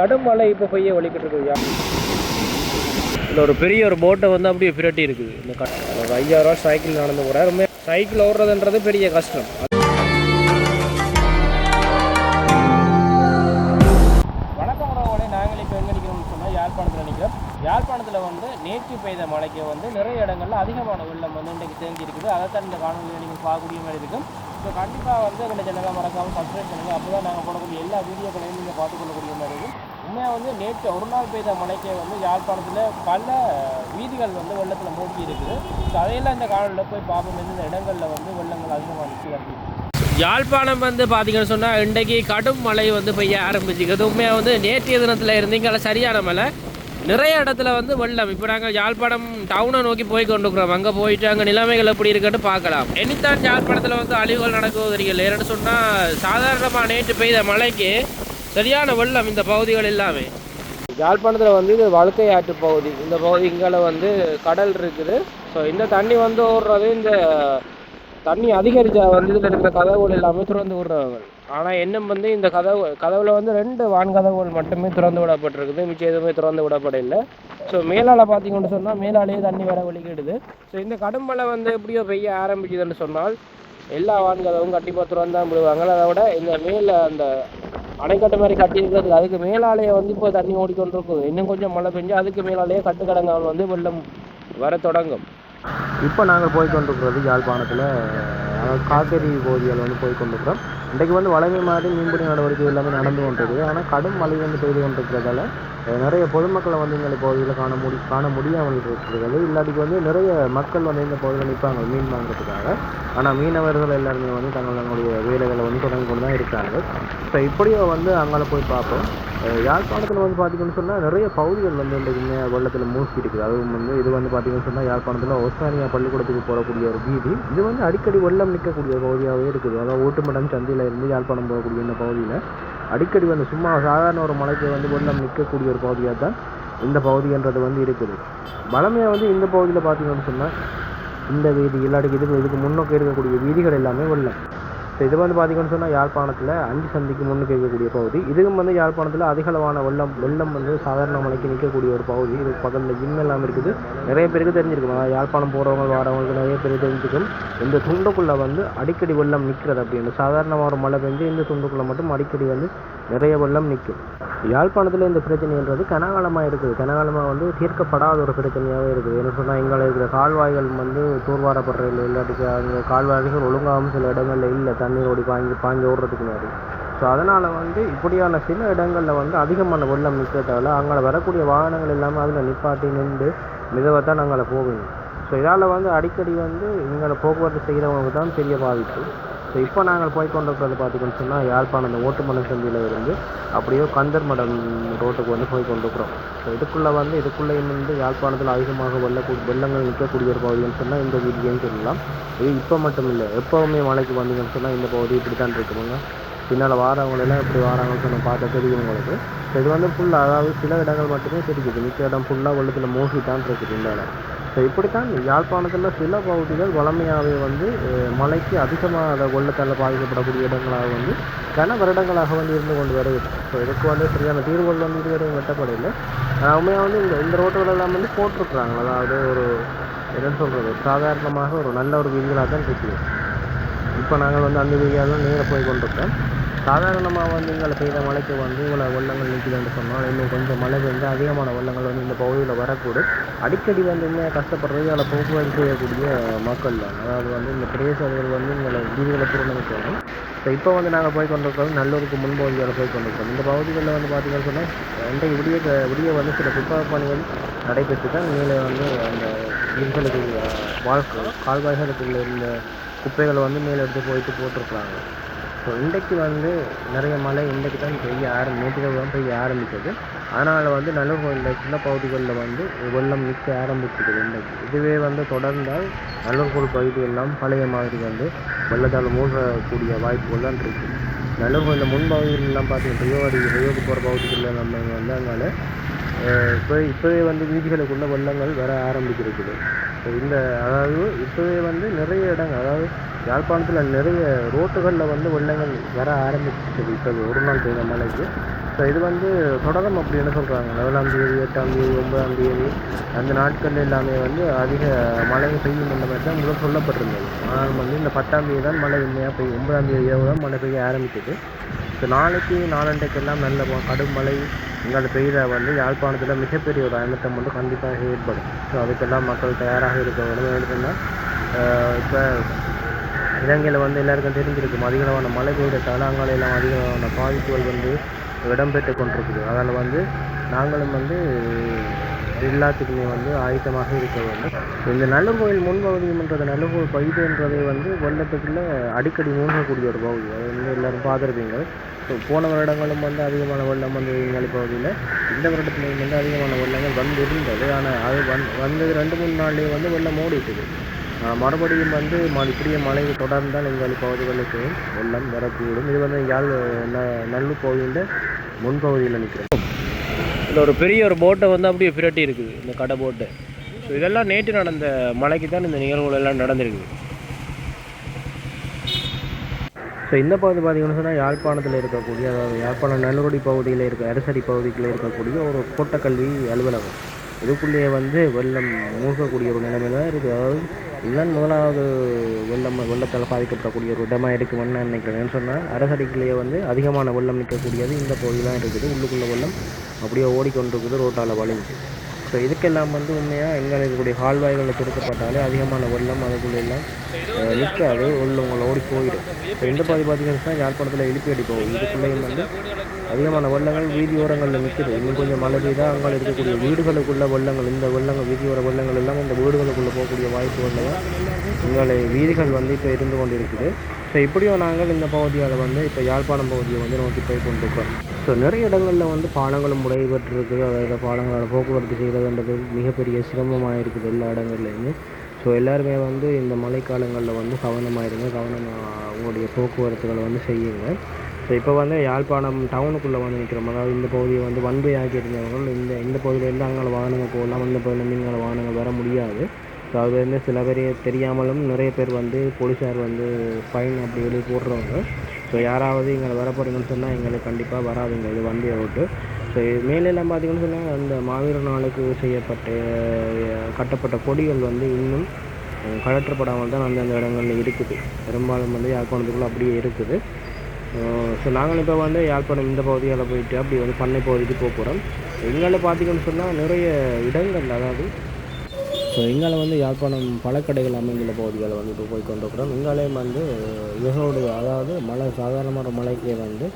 கடும் மழை இப்போ பெய்ய வலிக்கிட்டு இருக்குது இதில் ஒரு பெரிய ஒரு போட்டை வந்து அப்படியே பிரட்டி இருக்குது இந்த ஒரு ஐயாயிரம் ரூபா சைக்கிள் நடந்து போகிறார் ரொம்ப சைக்கிள் ஓடுறதுன்றது பெரிய கஷ்டம். வணக்கம் உறவுகளே. நாங்கள் இப்போ எங்கே நிற்கிறோம்னு சொன்னால் யாழ்ப்பாணத்தில் நிற்கிறோம் யாழ்ப்பாணத்தில் வந்து நேற்று பெய்த மழைக்கு வந்து நிறைய இடங்கள்ல அதிகமான வெள்ளம் வந்து இன்றைக்கு தேங்கி இருக்குது அதைத்தான் இந்த காணொலியில் நீங்கள் பார்க்கக்கூடிய மாதிரி இருக்கும். ஸோ கண்டிப்பாக வந்து எங்கள் சேனலை மறக்காமல் சப்ஸ்கிரைப் பண்ணுங்கள் அப்போ தான் நாங்கள் போடக்கூடிய எல்லா வீடியோக்களையும் நீங்கள் பார்த்துக்கொள்ளக்கூடிய மாதிரி இருக்கும். உண்மையாக வந்து நேற்று ஒரு நாள் பெய்த மழைக்கே வந்து யாழ்ப்பாணத்தில் பல வீதிகள் வந்து வெள்ளத்தில் மூழ்கி இருக்குது. ஸோ அதையெல்லாம் இந்த காலத்தில் போய் பார்ப்போம் இந்த இடங்களில் வந்து வெள்ளங்கள் அதிகமாக நிற்கி அப்படின்னு. யாழ்ப்பாணம் வந்து பார்த்தீங்கன்னு சொன்னால் இன்றைக்கு கடும் மழை வந்து பெய்ய ஆரம்பிச்சுக்கிறது உண்மையாக வந்து நேற்றைய தினத்தில் இருந்தீங்க சரியான மழை. நிறைய இடத்துல வந்து வெள்ளம். இப்போ நாங்கள் யாழ்ப்பாணம் டவுனை நோக்கி போய் கொண்டுக்கிறோம் அங்கே போயிட்டு அங்கே நிலைமைகள் எப்படி இருக்குன்னு பார்க்கலாம். எனித்தான் யாழ்ப்பாணத்தில் வந்து அழிவுகள் நடக்குவது தெரியல ஏன்னு சொன்னால் சாதாரணமாக நேற்று பெய்த மழைக்கு சரியான வெள்ளம் இந்த பகுதிகள் எல்லாமே. யாழ்ப்பாணத்தில் வந்து இது வழுக்கை ஆற்று பகுதி. இந்த பகுதி இங்கே வந்து கடல் இருக்குது. ஸோ இந்த தண்ணி வந்து ஓடுறது இந்த தண்ணி அதிகரிச்சா வந்து இதில் இருக்கிற கதவுகள் எல்லாமே திறந்து விடுறவங்க ஆனால் இன்னும் வந்து இந்த கதவு கதவுல வந்து ரெண்டு வான் கதவுகள் மட்டுமே திறந்து விடப்பட்டிருக்குது. மிச்சம் எதுவுமே திறந்து விடப்படலை ஸோ மேலால் பார்த்தீங்கன்னு சொன்னால் மேலாலேயே தண்ணி வர வலிக்கிடுது ஸோ இந்த கடும் மழை வந்து எப்படியோ பெய்ய ஆரம்பிக்குதுன்னு சொன்னால் எல்லா வான்கதவும் கண்டிப்பாக திறந்து தான் விடுவாங்க. அதை விட இந்த மேலே அந்த அணைக்கட்டு மாதிரி கட்டியிருக்கிறது. அதுக்கு மேலாலேயே வந்து இப்போ தண்ணி ஓடிக்கொண்டிருக்குது. இன்னும் கொஞ்சம் மழை பெஞ்சு அதுக்கு மேலாலேயே கட்டுக்கடங்கால் வந்து வெள்ளம் வர தொடங்கும். இப்போ நாங்கள் போய் கொண்டிருக்கிறது யாழ்ப்பாணத்தில் அதாவது காக்கேரி பகுதியில் வந்து போய் கொண்டிருக்கிறோம் இன்றைக்கு வந்து வளமை மாதிரி மீன்பிடி நடவடிக்கை எல்லாமே நடந்து கொண்டிருக்குது ஆனால் கடும் மழை வந்து பெய்து கொண்டிருக்கிறதால நிறைய பொதுமக்களை வந்து எங்களை பகுதியில் காண முடி காண முடியாமல் இருக்கிறது இல்லாட்டிக்கு வந்து நிறைய மக்கள் வந்து இந்த பகுதியில் நிற்பாங்க மீன் வாங்குறதுக்காக. ஆனால் மீனவர்கள் எல்லாருமே வந்து தங்கள் தங்களுடைய வேலைகளை வந்து தொடங்கி கொண்டு தான் இருக்காங்க. ஸோ இப்படியோ வந்து அங்கே போய் பார்ப்போம். யாழ்ப்பாணத்தில் வந்து பார்த்தீங்கன்னு சொன்னால் நிறைய பகுதிகள் வந்து இன்றைக்குமே வெள்ளத்தில் மூழ்கி இருக்குது அதுவும் வந்து இது வந்து பார்த்தீங்கன்னு சொன்னால் யாழ்ப்பாணத்தில் ஒஸ்தானியா பள்ளிக்கூடத்துக்கு போகக்கூடிய ஒரு வீதி. இது வந்து அடிக்கடி வெள்ளம் நிற்கக்கூடிய பகுதியாகவே இருக்குது. அதாவது ஓட்டுமடம் சந்தையில் இருந்து யாழ்ப்பாணம் போகக்கூடிய இந்த பகுதியில். அடிக்கடி வந்து சும்மா சாதாரண ஒரு மலைக்கு வந்து வெள்ளம் நிற்கக்கூடிய ஒரு பகுதியாக தான் இந்த பகுதின்றது வந்து இருக்குது. பலமையாக வந்து இந்த பகுதியில் பார்த்தீங்கன்னு சொன்னால் இந்த வீதி இல்லாட்டி இதுக்கு இதுக்கு முன்னோக்கி இருக்கக்கூடிய வீதிகள் எல்லாமே வெள்ளம். ஸோ இது வந்து பார்த்தீங்கன்னு சொன்னால் யாழ்ப்பாணத்தில் அஞ்சு சந்திக்கு முன்னுக்கு இருக்கக்கூடிய பகுதி. இதுவும் வந்து யாழ்ப்பாணத்தில் அதிகளவான வெள்ளம் வெள்ளம் வந்து சாதாரண மலைக்கு நிற்கக்கூடிய ஒரு பகுதி. இது பக்கத்தில் ஜிம் எல்லாம் இருக்குது. நிறைய பேருக்கு தெரிஞ்சிருக்கும். அதாவது யாழ்ப்பாணம் போகிறவங்க வரவங்களுக்கு நிறைய பேருக்கு தெரிஞ்சிருக்கும். இந்த துண்டுக்குள்ளே வந்து அடிக்கடி வெள்ளம் நிற்கிறது அப்படின்னு சாதாரணமாக ஒரு மழை பெஞ்சு இந்த துண்டுக்குள்ளே மட்டும் அடிக்கடி வந்து நிறைய வெள்ளம் நிற்கும். யாழ்ப்பாணத்தில் இந்த பிரச்சனைன்றது கனகாலமாக இருக்குது. கனகாலமாக வந்து தீர்க்கப்படாத ஒரு பிரச்சனையாகவே இருக்குது. என்ன சொன்னால் எங்களை இருக்கிற கால்வாய்கள் வந்து தூர்வாரப்படுறது இல்லை இல்லாட்டிக்கு அங்கே கால்வாய்கள் ஒழுங்காகவும் சில இடங்களில் இல்லை. தண்ணீர் ஓடி பாஞ்சு பாஞ்சு ஓடுறதுக்கு முன்னாடி. ஸோ அதனால் வந்து இப்படியான சில இடங்களில் வந்து அதிகமான வெள்ளம் நிற்கிறதால அங்கே வரக்கூடிய வாகனங்கள் இல்லாமல் அதில் நிப்பாட்டி நின்று மிதவை தான் நாங்கள் போகணும் ஸோ இதால் வந்து அடிக்கடி வந்து எங்களை போக்குவரத்து செய்கிறவங்களுக்கு தான் பெரிய பாதிப்பு. ஸோ இப்போ நாங்கள் போய் கொண்டிருக்கிறது பார்த்திங்கன்னு சொன்னால் யாழ்ப்பாணம் அந்த ஓட்டுமலை சந்தியில் இருந்து அப்படியே கந்தர்மடம் ரோட்டுக்கு வந்து போய் கொண்டிருக்கிறோம். ஸோ இதுக்குள்ளே வந்து இதுக்குள்ளேயும் வந்து யாழ்ப்பாணத்தில் அதிகமாக வெள்ள வெள்ளங்கள் நிற்கக்கூடிய ஒரு பகுதின்னு சொன்னால் இந்த வீதியன்னு சொல்லலாம். இது இப்போ மட்டும் இல்லை எப்போவுமே மழைக்கு வந்தீங்கன்னு சொன்னால் இந்த பகுதி இப்படி தான் இருக்குதுங்க பின்னால் வாரவங்களெல்லாம் எப்படி வாராங்கன்னு சொன்ன பார்த்தா தெரியும் உங்களுக்கு. இது வந்து ஃபுல்லாக அதாவது சில இடங்கள் மட்டுமே தெரியுது. மிச்ச இடம் ஃபுல்லாக வெள்ளத்தில் மூழ்கி தான் இருக்குது இந்த இடம். இப்படித்தான் யாழ்ப்பாணத்தில் சில பகுதிகள் வளமையாகவே வந்து மழைக்கு அதிகமாக அதை வெள்ளத்தால் பாதிக்கப்படக்கூடிய இடங்களாக வந்து கன வருடங்களாக வந்து இருந்து கொண்டு வருது ஸோ இதுக்கு வந்து சரியான தீர்வுகள் வந்து இதுவரை வெட்டப்படவில்லை. உண்மையாக வந்து இந்த இந்த ரோட்டுகள் எல்லாம் வந்து போட்டிருக்கிறாங்க அதாவது ஒரு என்னன்னு சொல்கிறது சாதாரணமாக ஒரு நல்ல ஒரு வீதிகளாக தான் இருக்குது இப்போ நாங்கள் வந்து அந்த வீதியாக தான் நேராக போய் கொண்டிருக்கோம். சாதாரணமாக வந்து எங்களை பெய்த மழைக்கு வந்து இவ்வளோ வெள்ளங்கள் நிற்கிதுன்னு சொன்னால் இன்னும் கொஞ்சம் மழை வந்து அதிகமான வெள்ளங்கள் வந்து இந்த பகுதியில் வரக்கூடும். அடிக்கடி வந்து இன்னும் கஷ்டப்படுறது அதில் போக்குவரத்து செய்யக்கூடிய மக்கள் தான். அதாவது வந்து இந்த பிரதேசங்கள் வந்து எங்களை வீதிகளை புறநமைக்கணும் ஸோ இப்போ வந்து நாங்கள் போய் கொண்டிருக்கோம் நல்லூருக்கு முன்பகுதியில் போய் கொண்டிருக்கோம் இந்த பகுதிகளில் வந்து பார்த்திங்கன்னு சொன்னால் இன்றைக்கு விடிய விடிய வந்து சில துப்பாக்கி பணிகள் நடைபெற்று தான் மேலே வந்து அந்த மீன்களுக்கு வாழ்க்கை கால்வாய்களுக்குள்ள இருந்த குப்பைகளை வந்து மேலே எடுத்து போயிட்டு போட்டிருக்கிறாங்க. ஸோ இன்றைக்கு வந்து நிறைய மழை இன்றைக்கு தான் பெய்ய ஆரம்பி நேற்று தான் பெய்ய ஆரம்பித்தது. அதனால் வந்து நல்லூர் கோயிலில் சில பகுதிகளில் வந்து வெள்ளம் நிற்க ஆரம்பிச்சிருக்குது இன்றைக்கு. இதுவே வந்து தொடர்ந்தால் நல்லூர் கோயில் பகுதி எல்லாம் பழைய மாதிரி வந்து வெள்ளத்தால் மூழ்கக்கூடிய வாய்ப்புகள் தான் இருக்குது நல்லூர் கோயிலில் முன்பகுதிகளெலாம் பார்த்தீங்கன்னா பார்த்தீங்கன்னா ரியோடி ரியோக்கு போகிற பகுதிகளில் நம்ம வந்து இப்போ இப்போவே வந்து வீதிகளுக்குள்ள வெள்ளங்கள் வர ஆரம்பிச்சிருக்குது ஸோ இந்த அதாவது இப்போவே வந்து நிறைய இடங்கள் அதாவது யாழ்ப்பாணத்தில் நிறைய ரோட்டுகளில் வந்து வெள்ளங்கள் வர ஆரம்பிச்சிருக்குது. இப்போ ஒரு நாள் பெய்த மழைக்கு. ஸோ இது வந்து தொடரும் அப்படின்னு சொல்கிறாங்க ஏழாம் தேதி எட்டாம் தேதி ஒன்பதாம் தேதி அந்த நாட்கள் எல்லாமே வந்து அதிக மழை பெய்யும் அந்த மாதிரி தான் முதல் சொல்லப்பட்டிருந்தது. ஆனால் வந்து இந்த பத்தாம் தேதி தான் மழை உண்மையாக பெய்யும் ஒன்பதாம் தேதி இரவு தான் மழை பெய்ய ஆரம்பிக்குது. ஸோ நாளைக்கு நாளண்டைக்கெல்லாம் நல்ல கடும் மழை இங்கே பெய்த வந்து யாழ்ப்பாணத்தில் மிகப்பெரிய ஒரு அழுத்தம் வந்து கண்டிப்பாக ஏற்படும். ஸோ அதுக்கெல்லாம் மக்கள் தயாராக இருக்க வேண்டும். எடுத்துன்னா இப்போ இலங்கையில் வந்து எல்லாருக்கும் தெரிஞ்சிருக்கும். அதிகளவான மழை பெய்யறதால அங்காலையெல்லாம் அதிகளவான பாதிப்புகள் வந்து இடம்பெற்று கொண்டிருக்குது. அதனால் வந்து நாங்களும் வந்து எல்லாத்துக்குமே வந்து ஆயத்தமாக இருக்க வேண்டும். இந்த நல்லுங்கோயில் முன்பகுதின்றது நல்லுங்கோயில் பகுதின்றதை வந்து வெள்ளத்துக்குள்ள அடிக்கடி மூழ்கக்கூடிய ஒரு பகுதி. அது வந்து எல்லாரும் பார்த்துருப்பீங்க. ஸோ போன வருடங்களும் வந்து அதிகமான வெள்ளம் வந்து எங்களை பகுதியில் இந்த வருடத்துலையும் வந்து அதிகமான வெள்ளங்கள் வந்து இருந்தது. ஆனால் அது வந் வந்தது ரெண்டு மூணு நாள்லேயே வந்து வெள்ளம் ஓடிட்டுது. மறுபடியும் வந்து இப்படியே மழை தொடர்ந்தால் எங்கள் பகுதிகளுக்கு வெள்ளம் வரக்கூடும். இது வந்து யாழ் நல்லூர் கோவிலில் முன்பகுதியில் நிற்கிறோம். இதில் ஒரு பெரிய ஒரு போட்டை வந்து அப்படியே பிரட்டி இருக்குது இந்த கடை போட்டு ஸோ இதெல்லாம் நேற்று நடந்த மழைக்கு தான் இந்த நிகழ்வுகள் எல்லாம் நடந்திருக்குது ஸோ இந்த பகுதி பார்த்தீங்கன்னு சொன்னால் யாழ்ப்பாணத்தில் இருக்கக்கூடிய அதாவது யாழ்ப்பாணம் நல்லுடி பகுதியில் இருக்க அரசடி பகுதியில் இருக்கக்கூடிய ஒரு கோட்டக்கல்வி அலுவலகம். இதுக்குள்ளேயே வந்து வெள்ளம் மூழ்கக்கூடிய ஒரு நிலைமை தான் இருக்குது. அதாவது இதுதான் முதலாவது வெள்ளம் வெள்ளத்தால் பாதிக்கப்படக்கூடிய ஒரு இடமாக இருக்குமென்னு நான் நினைக்கிறேன் சொன்னால் அரசடிக்குள்ளேயே வந்து அதிகமான வெள்ளம் நிற்கக்கூடியது இந்த பகுதி தான் இருக்குது. உள்ளுக்குள்ளே வெள்ளம் அப்படியே ஓடிக்கொண்டிருக்குது ரோட்டால் வளைஞ்சு ஸோ இதுக்கெல்லாம் வந்து உண்மையாக எங்கே இருக்கக்கூடிய கால்வாய்களில் திருத்தப்பட்டாலே அதிகமான வெள்ளம் அதுக்குள்ள எல்லாம் நிற்காது. உள்ளவங்கள ஓடி போயிடும். ஸோ இந்த பாதி பார்த்தீங்கன்னா யாழ்ப்பாணத்தில் எழுப்பி அடிப்போம். இதுக்குள்ளேயும் வந்து அதிகமான வெள்ளங்கள் வீதியோரங்களில் நிற்குது இன்னும் கொஞ்சம் மழை பெய்தால் அங்கே இருக்கக்கூடிய வீடுகளுக்குள்ள வெள்ளங்கள் இந்த வெள்ளங்கள் வீதியோர வெள்ளங்கள் எல்லாம் இந்த வீடுகளுக்குள்ளே போகக்கூடிய வாய்ப்பு தான் எங்களை வீதிகள் வந்து இப்போ இருந்து கொண்டு இருக்குது ஸோ இப்படியும் நாங்கள் இந்த பகுதியால் வந்து இப்போ யாழ்ப்பாணம் பகுதியை வந்து நோக்கி போய் கொண்டிருக்கோம் ஸோ நிறைய இடங்களில் வந்து பாலங்களும் உடைபெற்றிருக்குது அதாவது பாலங்களோட போக்குவரத்து செய்கிறதுன்றது மிகப்பெரிய சிரமமாக இருக்குது எல்லா இடங்கள்லையுமே. ஸோ எல்லாருமே வந்து இந்த மழைக்காலங்களில் வந்து கவனமாக இருங்க கவனமாக உங்களுடைய போக்குவரத்துகளை வந்து செய்யுங்க. ஸோ இப்போ வந்து யாழ்ப்பாணம் டவுனுக்குள்ளே வந்து நிற்கிறோம் அதாவது இந்த பகுதியை வந்து வன்பை இருந்தவர்கள் இந்த இந்த பகுதியிலேருந்து அங்கே வாகனங்கள் போகலாம். இந்த பகுதியிலேருந்து இங்கே வாகனங்கள் வர முடியாது. ஸோ அது வந்து சில பேர் தெரியாமலும் நிறைய பேர் வந்து போலீஸார் வந்து ஃபைன் அப்படி வெளியே போடுறவங்க. ஸோ யாராவது இங்கே வர போகிறீங்கன்னு சொன்னால் எங்களுக்கு கண்டிப்பாக வராதுங்க. இது வண்டியை விட்டு ஸோ மேலெல்லாம் பார்த்தீங்கன்னு சொன்னால் அந்த மாவீர நாளுக்கு செய்யப்பட்ட கட்டப்பட்ட கொடிகள் வந்து இன்னும் கழற்றப்படாமல் தான் அந்தந்த இடங்களில் இருக்குது. பெரும்பாலும் வந்து யாழ்ப்பாணத்துக்குள்ளே அப்படியே இருக்குது. ஸோ நாங்கள் இப்போ வந்து யாழ்ப்பாணம் இந்த பகுதியால் போயிட்டு அப்படி வந்து பண்ணை பகுதிக்கு போக போகிறோம் எங்களை பார்த்தீங்கன்னு சொன்னால் நிறைய இடங்கள் அதாவது ஸோ எங்கால வந்து யாழ்ப்பாணம் பழக்கடைகள் அமைந்துள்ள பகுதிகளை வந்து இப்போ போய் கொண்டிருக்கிறோம். எங்காலையும் வந்து இவர்களுடைய அதாவது மழை சாதாரணமான மழைக்கே வந்து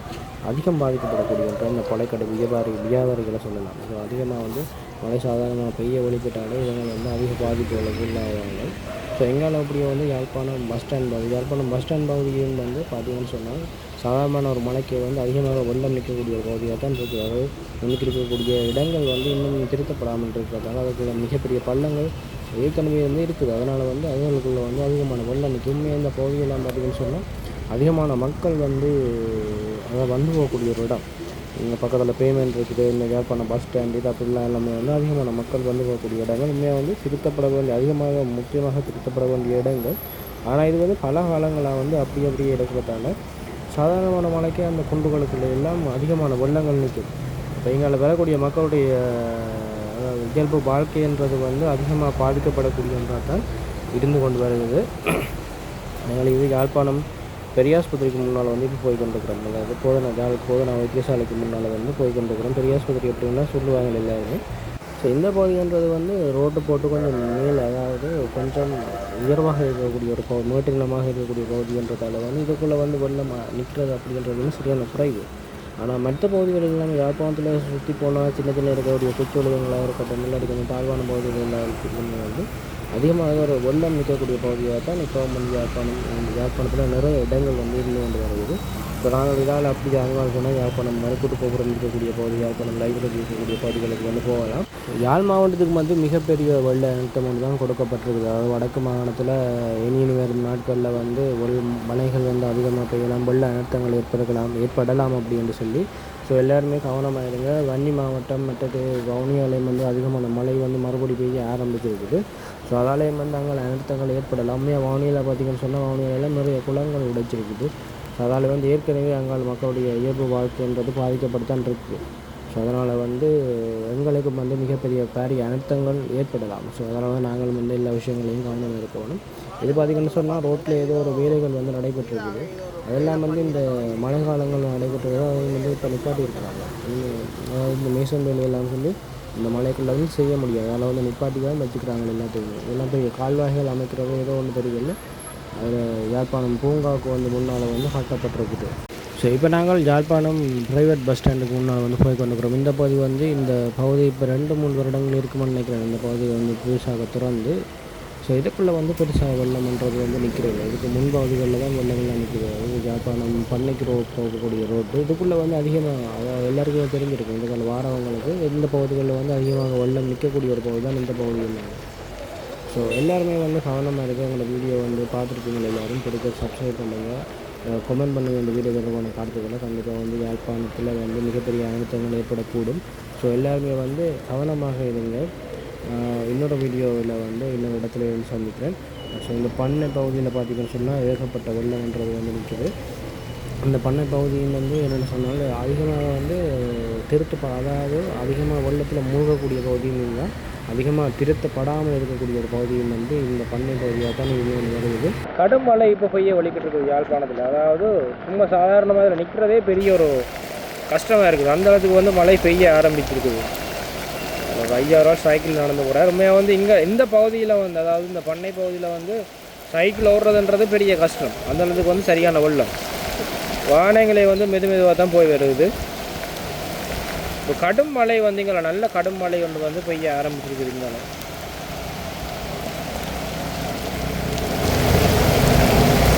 அதிகம் பாதிக்கப்படக்கூடிய இந்த பழக்கடை வியாபாரி வியாபாரிகளை சொல்லலாம். ஸோ அதிகமாக வந்து மழை சாதாரணமாக பெய்ய ஒழிப்பிட்டாலே இவங்க வந்து அதிக பாதிப்புகளுக்கு உள்ளாகுவாங்க ஸோ எங்கால அப்படியே வந்து யாழ்ப்பாணம் பஸ் ஸ்டாண்ட் பகுதி யாழ்ப்பாணம் பஸ் ஸ்டாண்ட் பகுதியும் வந்து பார்த்தீங்கன்னு சொன்னால் சாதாரணமான ஒரு மலைக்கு வந்து அதிகமாக வெள்ளம் நிற்கக்கூடிய ஒரு பகுதியாக தான் இருக்குது அதாவது முன்னுக்கு இருக்கக்கூடிய இடங்கள் வந்து இன்னும் திருத்தப்படாமல் இருக்கிறதால அதுக்குள்ள மிகப்பெரிய பள்ளங்கள் ஏற்கனவே வந்து இருக்குது. அதனால் வந்து அதுகளுக்குள்ள வந்து அதிகமான வெள்ளம் நிற்கும். இந்த பகுதியெல்லாம் பார்த்தீங்கன்னு சொன்னால் அதிகமான மக்கள் வந்து அதை வந்து போகக்கூடிய ஒரு இடம். இங்கே பக்கத்தில் பேமெண்ட் இருக்குது இந்த யாழ்ப்பாணம் பஸ் ஸ்டாண்டு இது அப்படிலாம் எல்லாமே வந்து அதிகமான மக்கள் வந்து போகக்கூடிய இடங்கள். உண்மையாக வந்து திருத்தப்பட வேண்டிய அதிகமாக முக்கியமாக திருத்தப்பட வேண்டிய இடங்கள். ஆனால் இது வந்து பல காலங்களாக வந்து அப்படி அப்படியே இருக்கிறதால சாதாரணமான மழைக்கே அந்த குண்டுகளுக்குள்ள எல்லாம் அதிகமான வெள்ளங்கள் நிற்கும். இப்போ எங்களை வரக்கூடிய மக்களுடைய அதாவது இயல்பு வாழ்க்கைன்றது வந்து அதிகமாக பாதிக்கப்படக்கூடிய தான் இருந்து கொண்டு வருகிறது. நாங்கள் இது யாழ்ப்பாணம் பெரியாஸ்பத்திரிக்கு முன்னால் வந்து இப்போ போய் கொண்டிருக்கிறோம். அதாவது போதனா போதனா வைத்தியசாலைக்கு முன்னால் வந்து போய் கொண்டிருக்கிறோம். பெரியாஸ்பத்திரி எப்படின்னா சொல்லுவாங்க எல்லாருமே ஸோ இந்த பகுதின்றது வந்து ரோட்டு போட்டு கொஞ்சம் மேல் அதாவது கொஞ்சம் உயர்வாக இருக்கக்கூடிய ஒரு பகுதி மேட்டினமாக இருக்கக்கூடிய பகுதின்றதால வந்து இதுக்குள்ளே வந்து வெள்ளம் நிற்கிறது அப்படின்றது வந்து சரியான குறைவு. ஆனால் மற்ற பகுதிகள் எல்லாமே யாழ்ப்பாணத்தில் சுற்றி போனால் சின்ன சின்ன இருக்கக்கூடிய சுற்றுலகங்களாக இருக்கட்டும் இல்லாட்டி கொஞ்சம் தாழ்வான பகுதிகள் எல்லாம் வந்து அதிகமாக ஒரு வெள்ளம் நிற்கக்கூடிய பகுதியாக தான் இப்போ வந்து யாழ்ப்பாணம் யாழ்ப்பாணத்தில் நிறைய இடங்கள் வந்து இருந்து கொண்டு வருகிறது. இப்போ நாங்கள் இதால் அப்படி அங்கே போனால் யாழ்ப்பாணம் மறுக்கூட்டு போக்குவரம் இருக்கக்கூடிய பகுதி யாழ்ப்பாணம் லைப்ரரி இருக்கக்கூடிய பகுதிகளுக்கு வந்து போகலாம். யாழ் மாவட்டத்துக்கு வந்து மிகப்பெரிய வெள்ள அழுத்தம் ஒன்று தான் கொடுக்கப்பட்டிருக்குது. அதாவது வடக்கு மாகாணத்தில் இனி வரும் நாட்களில் வந்து ஒரு மலைகள் வந்து அதிகமாக பெய்யலாம் வெள்ள அழுத்தங்கள் ஏற்படலாம் ஏற்படலாம் அப்படின்னு சொல்லி. ஸோ எல்லாருமே கவனமாக இருங்க. வன்னி மாவட்டம் மற்றது வவுனியாலையும் வந்து அதிகமான மழை வந்து மறுபடி பெய்ய ஆரம்பிச்சிருக்குது. ஸோ அதாலேயும் வந்து அங்கே அழுத்தங்கள் ஏற்படலாம். வவுனியில் பார்த்திங்கன்னு சொன்னால் வவுனியாவில் நிறைய குளங்கள் உடைச்சிருக்குது. ஸோ அதால் வந்து ஏற்கனவே அங்காள் மக்களுடைய இயல்பு வாழ்க்கைன்றது பாதிக்கப்பட்டு தான் இருக்குது ஸோ அதனால் வந்து எங்களுக்கு வந்து மிகப்பெரிய பாரிய அனர்த்தங்கள் ஏற்படலாம். ஸோ அதனால் வந்து நாங்கள் வந்து எல்லா விஷயங்களையும் கவனம் இருக்கணும். இது பார்த்திங்கன்னு சொன்னால் ரோட்டில் ஏதோ ஒரு வேலைகள் வந்து நடைபெற்றிருக்குது. அதெல்லாம் வந்து இந்த மழை காலங்களில் நடைபெற்றது அவங்க வந்து இப்போ நிப்பாட்டியிருக்கிறாங்க. அதாவது இந்த மேசன் வேலையெல்லாம் சொல்லி இந்த மலைக்குள்ள வந்து செய்ய முடியாது. அதனால் வந்து நிப்பாட்டி தான் வச்சுக்கிறாங்க எல்லாத்தையுமே. எல்லாம் பெரிய கால்வாய்கள் அமைக்கிறது ஏதோ ஒன்று தெரியல அதில் யாழ்ப்பாணம் பூங்காவுக்கு வந்து முன்னால் வந்து கட்டப்பட்டிருக்குது. ஸோ இப்போ நாங்கள் யாழ்ப்பாணம் ப்ரைவேட் பஸ் ஸ்டாண்டுக்கு முன்னால் வந்து போய் கொண்டுக்கிறோம் இந்த பகுதி வந்து இந்த பகுதி இப்போ ரெண்டு மூணு வருடங்கள் இருக்குமென்னு நினைக்கிறேன். இந்த பகுதி வந்து புதுசாக திறந்து ஸோ இதுக்குள்ளே வந்து பெருசாக வெள்ளம்ன்றது வந்து நிற்கிறது இதுக்கு முன்பகுதிகளில் தான் வெள்ளங்கள்லாம் நிற்கிறது இது ஜாப்பானம் பண்ணைக்கு ரோட் போகக்கூடிய ரோடு இதுக்குள்ளே வந்து அதிகமாக அதாவது எல்லாருக்குமே தெரிஞ்சிருக்கும். இதுக்கான வாரவங்களுக்கு இந்த பகுதிகளில் வந்து அதிகமாக வெள்ளம் நிற்கக்கூடிய ஒரு பகுதி தான் இந்த பகுதியில். ஸோ எல்லாருமே வந்து கவனமாக இருக்குது உங்களோட வீடியோ வந்து பார்த்துருப்பீங்க. எல்லோரும் பிடிக்க சப்ஸ்கிரைப் பண்ணுங்கள் கமெண்ட் பண்ணுங்கள் இந்த வீடியோ தொடர்பான கருத்துக்களை கண்டிப்பாக வந்து யாழ்ப்பாணத்தில் வந்து மிகப்பெரிய அழுத்தங்கள் ஏற்படக்கூடும். ஸோ எல்லாருமே வந்து கவனமாக இருங்க. இன்னொரு வீடியோவில் வந்து இன்னொரு இடத்துல வந்து சந்திக்கிறேன். ஸோ இந்த பண்ணை பகுதியில் பார்த்தீங்கன்னு சொன்னால் ஏகப்பட்ட வெள்ளம்ன்றது வந்து நிற்கிது அந்த பண்ணை பகுதியில் வந்து என்னென்னு சொன்னால் அதிகமாக வந்து திருட்டு அதாவது அதிகமாக வெள்ளத்தில் மூழ்கக்கூடிய பகுதியும் இல்லை. அதிகமாக திருத்தப்படாமல் இருக்கக்கூடிய ஒரு பகுதியும் வந்து இந்த பண்ணை பகுதியாக தான் வருது கடும் மழை இப்போ பெய்ய வலிக்கிட்டு இருக்குது யாழ்ப்பாணத்தில். அதாவது சும்மா சாதாரணமாக இதில் நிற்கிறதே பெரிய ஒரு கஷ்டமாக இருக்குது. அந்த அளவுக்கு வந்து மழை பெய்ய ஆரம்பிச்சிருக்குது. ஒரு ஐயாயிரம் சைக்கிள் நடந்து போகிறார் உண்மையாக வந்து இங்கே இந்த பகுதியில் வந்து அதாவது இந்த பண்ணை பகுதியில் வந்து சைக்கிள் ஓடுறதுன்றது பெரிய கஷ்டம். அந்த அளவுக்கு வந்து சரியான வெள்ளம். வாகனங்களை வந்து மெது மெதுவாக தான் போய் வருது. இப்போ கடும் மழை வந்தீங்களா நல்ல கடும் மழை ஒன்று வந்து பெய்ய ஆரம்பிச்சிருக்குதுங்க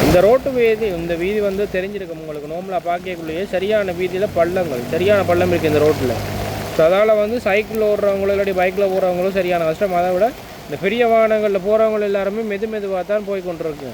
இந்த ரோட்டு வீதி இந்த வீதி வந்து தெரிஞ்சிருக்கும் உங்களுக்கு. நோம்பலாக பார்க்கக்குள்ளேயே சரியான வீதியில் பள்ளங்கள் சரியான பள்ளம் இருக்குது இந்த ரோட்டில். ஸோ அதால் வந்து சைக்கிள் ஓடுறவங்களும் இல்லாட்டி பைக்கில் போகிறவங்களும் சரியான கஷ்டம். அதை விட இந்த பெரிய வாகனங்களில் போகிறவங்க எல்லாருமே மெது மெதுவாக தான் போய் கொண்டிருக்கு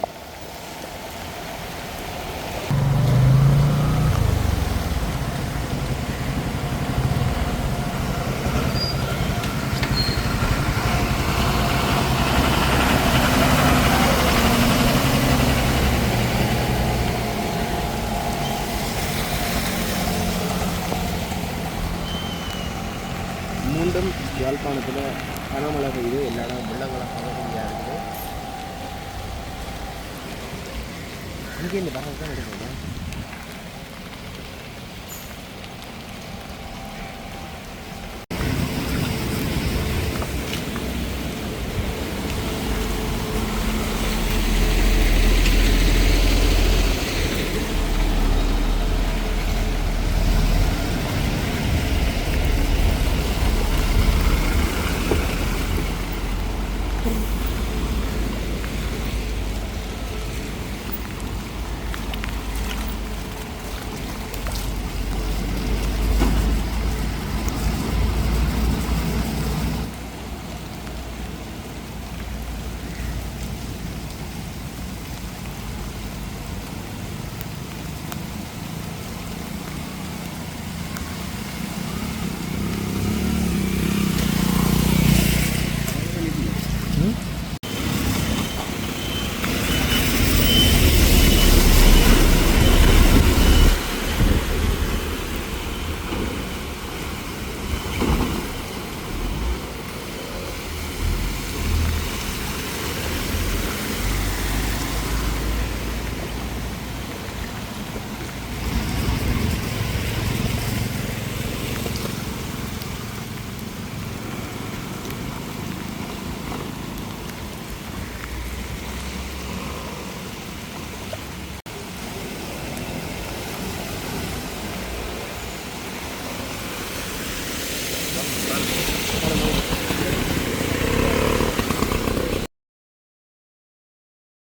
பார்க்கக்கூடியதாக இருக்குது இங்கே இந்த பக்கம் தான் எடுக்கணும்